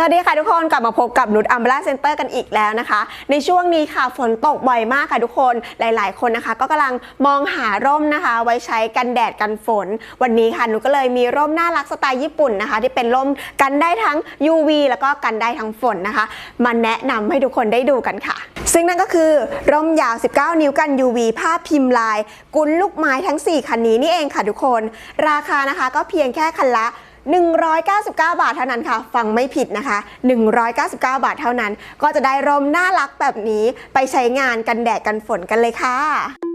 สวัสดีค่ะทุกคนกลับมาพบกับนุชอัมบราเซ็นเตอร์กันอีกแล้วนะคะ ในช่วงนี้ค่ะฝนตกบ่อยมากค่ะทุกคนหลาย ๆ คนนะคะ ก็กำลังมองหาร่มนะคะ ไว้ใช้กันแดดกันฝน วันนี้ค่ะหนูก็เลยมีร่มน่ารักสไตล์ญี่ปุ่นนะคะ ที่เป็นร่มกันได้ทั้ง UV แล้วก็กันได้ทั้งฝนนะคะมาแนะนำให้ทุกคนได้ดูกันค่ะ ซึ่งนั่นก็คือร่มยาว 19 นิ้วกัน UV ผ้าพิมพ์ลาย กุลลูกไม้ทั้ง 4 คันนี้นี่เองค่ะทุกคน ราคานะคะก็เพียงแค่คันละ 199 บาทเท่านั้นค่ะ ฟังไม่ผิดนะคะ 199 บาทเท่านั้น ก็จะได้ร่มน่ารักแบบนี้ไปใช้งานกันแดดกันฝนกันเลยค่ะ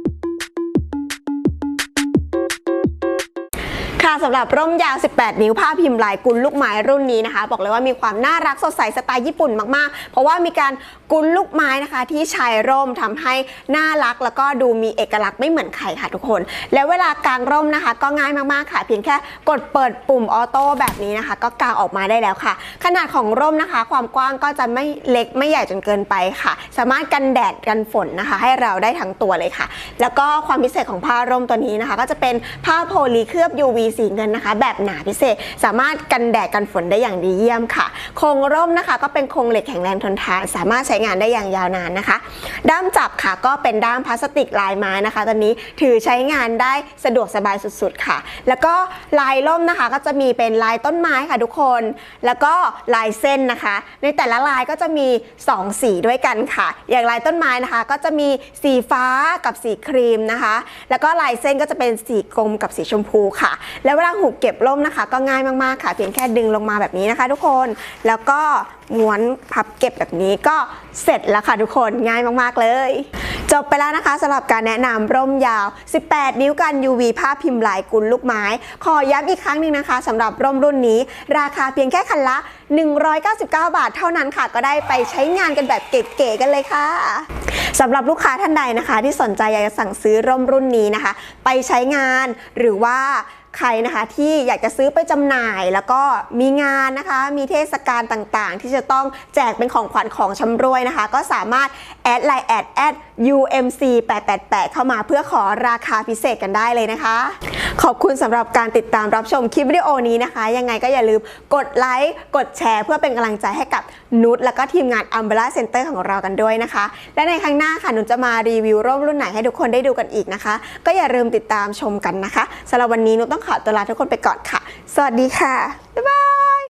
ค่ะสำหรับร่มยาว 18 นิ้วผ้าพิมพ์ลายกุลลูกไม้รุ่นนี้นะคะ บอกเลยว่ามีความน่ารักสดใสสไตล์ญี่ปุ่นมากๆ เพราะว่ามีการกุลลูกไม้นะคะ ที่ชายร่มทำให้น่ารักแล้วก็ดูมีเอกลักษณ์ไม่เหมือนใครค่ะทุกคน แล้วเวลากางร่มนะคะ ก็ง่ายมากๆค่ะ เพียงแค่กดเปิดปุ่มออโต้แบบนี้นะคะ ก็กางออกมาได้แล้วค่ะ ขนาดของร่มนะคะ ความกว้างก็จะไม่เล็กไม่ใหญ่จนเกินไปค่ะ สามารถกันแดดกันฝนนะคะ ให้เราได้ทั้งตัวเลยค่ะ แล้วก็ความพิเศษของผ้าร่มตัวนี้นะคะ ก็จะเป็นผ้าโพลีเคลือบ UV สีเงินนะคะ แบบหนาพิเศษ สามารถกันแดดกันฝนได้อย่างดีเยี่ยมค่ะโครงร่มนะคะ ก็เป็นโครงเหล็กแข็งแรงทนทาน สามารถใช้งานได้อย่างยาวนานนะคะ ด้ามจับค่ะก็เป็นด้ามพลาสติกลายไม้นะคะ ตอนนี้ถือใช้งานได้สะดวกสบายสุดๆค่ะ แล้วก็ลายร่มนะคะก็จะมีเป็นลายต้นไม้ค่ะทุกคน แล้วก็ลายเส้นนะคะ ในแต่ละลายก็จะมี 2 สีด้วยกันค่ะ อย่างลายต้นไม้นะคะ ก็จะมีสีฟ้ากับสีครีมนะคะ แล้วก็ลายเส้นก็จะเป็นสีกลมกับสีชมพูค่ะแล้วเวลาหูเก็บร่มนะคะ ก็ง่ายมากๆค่ะ เพียงแค่ดึงลงมาแบบนี้นะคะ ทุกคน แล้วก็ม้วนพับเก็บแบบนี้ก็เสร็จแล้วค่ะทุกคนง่ายมากๆเลย จบไปแล้วนะคะสำหรับการแนะนำร่มยาว 18 นิ้วกัน UV ผ้าพิมพ์ลายกุลลูกไม้ ขอย้ำอีกครั้งหนึ่งนะคะสำหรับร่มรุ่นนี้ ราคาเพียงแค่คันละ 199 บาทเท่านั้นค่ะ ก็ได้ไปใช้งานกันแบบเก๋ๆกันเลยค่ะสำหรับลูกค้าท่านใดนะคะ ที่สนใจอยากจะสั่งซื้อร่มรุ่นนี้นะคะ ไปใช้งานหรือว่า ใครนะคะที่อยากจะซื้อไปจำหน่าย แล้วก็มีงานนะคะ มีเทศกาลต่างๆ ที่จะต้องแจกเป็นของขวัญของชำรวยนะคะ ก็สามารถแอดไลน์แอดแอด UMC 888เข้ามาเพื่อขอราคาพิเศษกันได้เลยนะคะ ขอบคุณสำหรับการติดตามรับชมคลิปวิดีโอนี้นะคะ ยังไงก็อย่าลืมกดไลค์กดแชร์เพื่อเป็นกำลังใจให้กับนุชแล้วก็ทีมงาน Umbrella Center ของเรากันด้วยนะคะ และในครั้งหน้าค่ะนุชจะมารีวิวร่มรุ่นไหนให้ทุกคนได้ดูกันอีกนะคะ ก็อย่าลืมติดตามชมกันนะคะสำหรับวันนี้นุชต้องขอตัวลาทุกคนไปก่อนค่ะ สวัสดีค่ะบ๊ายบาย